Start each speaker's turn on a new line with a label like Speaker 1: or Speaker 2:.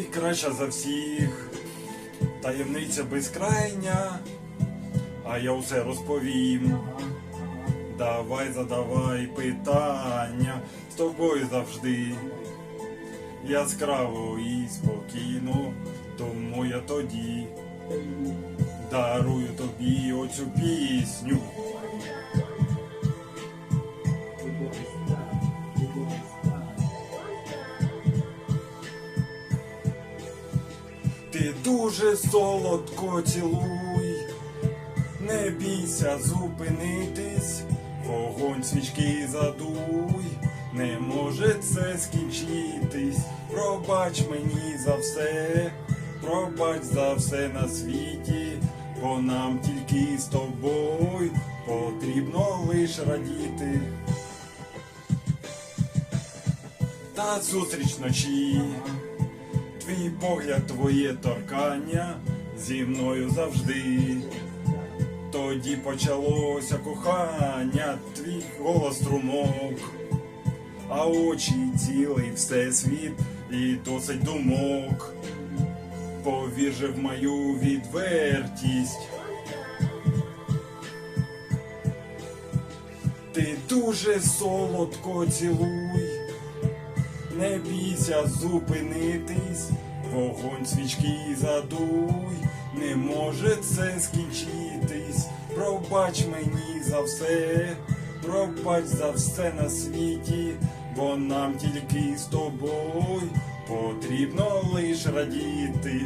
Speaker 1: краща за всіх, таємниця безкрайня, а я усе розповім. Давай задавай питання з тобою завжди. Яскраво і спокійно, тому я тоді дарую тобі оцю пісню. Ти дуже солодко цілуй, не бійся зупинитись, вогонь свічки задуй, не може це скінчитись. Пробач мені за все, пробач за все на світі, бо нам тільки з тобою потрібно лиш радіти. Та зустріч вночі. Твій погляд, твоє торкання зі мною завжди. Тоді почалося кохання, твій голос струмок, а очі цілий всесвіт і досить думок. Повір в мою відвертість. Ти дуже солодко цілуй. Не бійся зупинитись, вогонь свічки задуй, не може це скінчитись. Пробач мені за все, пробач за все на світі, бо нам тільки з тобою потрібно лиш радіти.